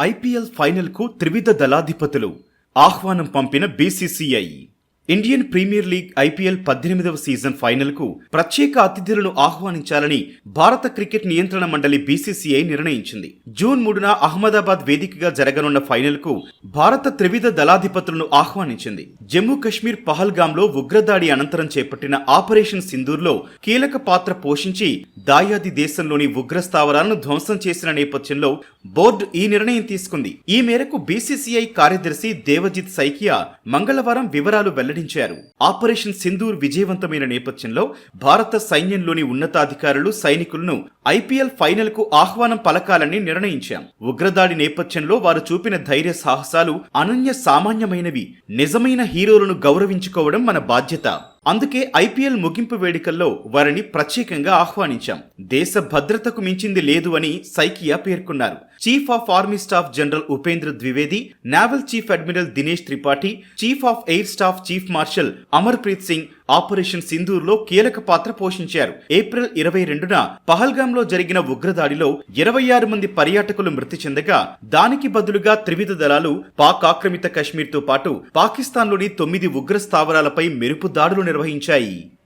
IPL ఫైనల్కు త్రివిధ దళాధిపతులు ఆహ్వానం పంపిన BCCI Indian Premier League IPL పద్దెనిమిదవ సీజన్ ఫైనల్కు ప్రత్యేక అతిథులను ఆహ్వానించాలని భారత క్రికెట్ నియంత్రణ మండలి బీసీసీఐ నిర్ణయించింది. జూన్ మూడున అహ్మదాబాద్ వేదికగా జరగనున్న ఫైనల్కు భారత త్రివిధ దళాధిపతులను ఆహ్వానించింది. జమ్మూ కశ్మీర్ పహల్గాంలో ఉగ్రదాడి అనంతరం చేపట్టిన ఆపరేషన్ సింధూర్లో కీలక పాత్ర పోషించి దాయాది దేశంలోని ఉగ్రస్థావరాలను ధ్వంసం చేసిన నేపథ్యంలో బోర్డు ఈ నిర్ణయం తీసుకుంది. ఈ మేరకు బీసీసీఐ కార్యదర్శి దేవజిత్ సైకియా మంగళవారం వివరాలు వెల్లడించారు ఆపరేషన్ సింధూర్ విజయవంతమైన నేపథ్యంలో భారత సైన్యంలోని ఉన్నతాధికారులు సైనికులను ఐపీఎల్ ఫైనల్కు ఆహ్వానం పలకాలని నిర్ణయించాం. ఉగ్రదాడి నేపథ్యంలో వారు చూపిన ధైర్య సాహసాలు అనన్య సామాన్యమైనవి. నిజమైన హీరోలను గౌరవించుకోవడం మన బాధ్యత. అందుకే ఐపీఎల్ ముగింపు వేడుకల్లో వారిని ప్రత్యేకంగా ఆహ్వానించాం. దేశ భద్రతకు మించింది లేదు అని సైకియా పేర్కొన్నారు. Chief of army staff general Upendra Dwivedi naval chief admiral Dinesh Tripathi chief of air staff chief marshal Amarpreet Singh operation సింధూర్లో కీలక పాత్ర పోషించారు. ఏప్రిల్ ఇరవై రెండున పహల్గాంలో జరిగిన ఉగ్రదాడిలో ఇరవై ఆరు మంది పర్యాటకులు మృతి చెందగా దానికి బదులుగా త్రివిధ దళాలు పాక్ ఆక్రమిత కశ్మీర్తో పాటు పాకిస్తాన్లోని తొమ్మిది ఉగ్ర స్థావరాలపై మెరుపు దాడులు pra.